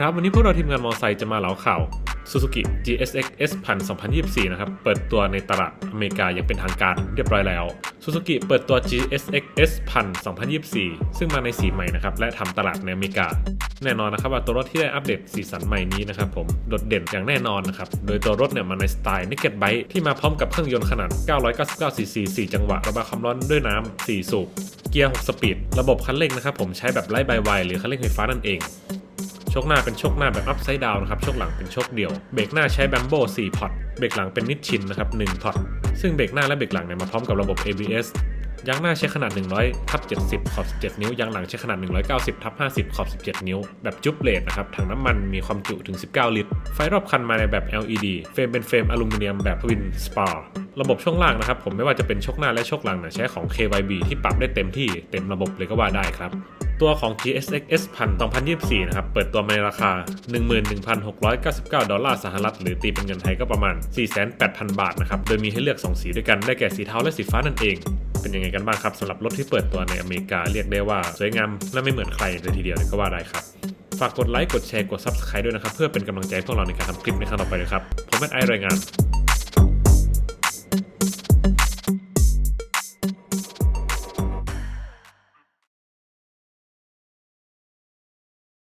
ครับ วันนี้พวกเราทีมงานมอไซค์จะมาเล่าข่าว Suzuki GSX S 1000 2024 นะครับ เปิดตัวในตลาดอเมริกาอย่างเป็นทางการเรียบร้อยแล้ว Suzuki เปิดตัว GSX S 1000 2024 ซึ่งมาในสีใหม่นะครับ และทำตลาดในอเมริกา แน่นอนนะครับว่าตัวรถที่ได้อัปเดตสีสันใหม่นี้นะครับผม โดดเด่นอย่างแน่นอนนะครับ โดยตัวรถเนี่ยมาในสไตล์ Naked Bike ที่มาพร้อมกับเครื่องยนต์ขนาด 999 cc 4 จังหวะ ระบายความร้อนด้วยน้ำ 4 สูบ เกียร์ 6 สปีด ระบบคันเร่งนะครับผมใช้แบบไล่ใบไวหรือคันเร่งไฟฟ้านั่นเอง ชคหน้าเป็นชคหน้าแบบอัพไซด์ดาวนะครับชคหลังเป็นชคเดี่ยว เบรกหน้าใช้แบมโบ4พอตเบรกหลังเป็นนิชชินนะครับ1พอตซึ่งเบรกหน้าและเบรกหลังเนี่ยมาพร้อมกับระบบ ABS ยางหน้าใช้ขนาด 100ทับ70 ขอบ 17 นิ้วยางหลังใช้ขนาด 190ทับ50 ขอบ 17 นิ้ว แบบจุ๊บเลดนะครับถังน้ำมันมีความจุถึง 19 ลิตร ไฟรอบคันมาในแบบ LED เฟรมเป็นเฟรมอลูมิเนียมแบบทวินสปาร์ระบบช่วงล่างนะครับผมไม่ว่าจะเป็นช่วงหน้าและช่วงหลังเนี่ยใช้ของ KYB ที่ปรับได้เต็มที่เต็มระบบเลยก็ว่าได้ครับ ตัวของ GSX S 1000 2024 นะครับ เปิดตัวมาในราคา 11,699 ดอลลาร์สหรัฐ หรือตีเป็นเงินไทยก็ประมาณ 48,000 บาทนะครับ โดยมีให้เลือก 2 สีด้วยกัน ได้แก่สีเทาและสีฟ้านั่นเอง เป็นยังไงกันบ้างครับสำหรับรถที่เปิดตัวในอเมริกา เรียกได้ว่าสวยงามและไม่เหมือนใครเลยทีเดียวเลยก็ว่าได้ครับ ฝากกดไลค์ กดแชร์ กด Subscribe ด้วยนะครับ เพื่อเป็นกำลังใจพวกเราในการทำคลิปในครั้งต่อไปเลยครับ ผมเป็นไอรายงาน